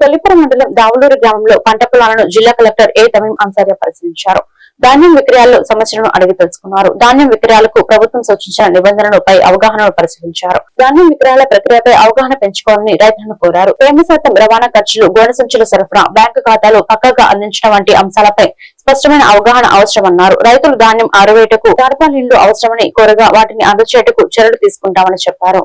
తొలిపురం మండలం దావులూరు గ్రామంలో పంట పొలాలను జిల్లా కలెక్టర్ ఏ తమీం అన్సారియా పరిశీలించారు. ధాన్యం విక్రయాల్లో సమస్యలను అడిగి తెలుసుకున్నారు. ధాన్యం విక్రయాలకు ప్రభుత్వం సూచించిన నిబంధనలపై అవగాహనను పరిశీలించారు. ధాన్యం విక్రయాల ప్రక్రియపై అవగాహన పెంచుకోవాలని రైతులను కోరారు. తేమ శాతం రవాణా ఖర్చులు గోడ సంచుల సరఫరా బ్యాంకు ఖాతాలు పక్కగా అందించడం వంటి అంశాలపై స్పష్టమైన అవగాహన అవసరమన్నారు. రైతులు ధాన్యం ఆరవేటకు టార్పాలిన్లు అవసరమని కోరగా వాటిని అందచేటకు చర్యలు తీసుకుంటామని చెప్పారు.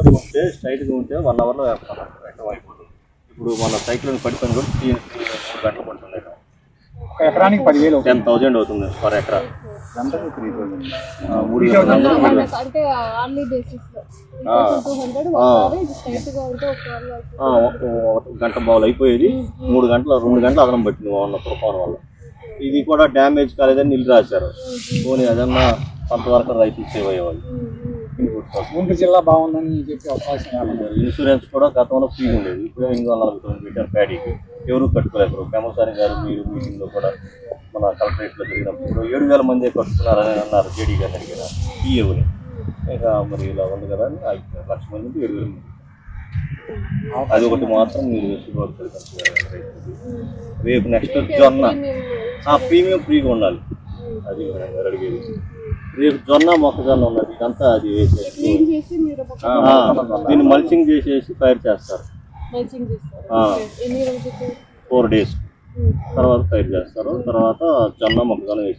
స్ట్రైట్గా ఉంటే వన్ అవర్లో వేస్తాం. అయిపోతుంది. ఇప్పుడు మన సైక్లోన్ పడిపోయిన కూడా త్రీ త్రీ మూడు గంటలు పడుతుంది ఎకరానికి పదివేలు టెన్ థౌజండ్ అవుతుంది పర్ ఎకరా. అంటే ఉంటే ఒక ఒక- ఒక గంట బావులు అయిపోయేది. మూడు గంటలు రెండు గంటలు అదనం పట్టింది ఉన్న తుఫాను వల్ల. ఇది కూడా డ్యామేజ్ కాలేదని నిల్లు రాశారు. పోనీ అదన్నా కొంతవరకు రైతులు సేవ్ అయ్యేవాళ్ళు. ఇన్పుట్ గుంటూరు జిల్లా బాగుందని చెప్పి అవకాశం ఇన్సూరెన్స్ కూడా గతంలో ఫ్రీ ఉండేది. ఇప్పుడు ఎనిమిది వందల నలభై తొమ్మిది మీటర్ ప్యాడీకి ఎవరు కట్టుకోలేరు పెమసాని గారు మీరు మీటింగ్లో కూడా మన కలెక్టరేట్లో జరిగినప్పుడు ఏడు వేల మంది కట్టుకున్నారని అన్నారు జేడీ గారు అడిగిన ఈఏని ఇక మరి ఇలా ఉంది కదా అని లక్ష మంది ఏడు వేల మంది. అది ఒకటి మాత్రం మీరు రేపు నెక్స్ట్ జొన్న. ఆ ప్రీమియం ఫ్రీగా ఉండాలి. అది మేడం గారు అడిగేది. రేపు జొన్న మొక్కజొన్న ఉన్నది ఇదంతా అది దీన్ని మల్చింగ్ చేసేసి ఫైర్ చేస్తారు. Four days. తర్వాత ఫైర్ చేస్తారు. తర్వాత జొన్న మొక్కజొన్న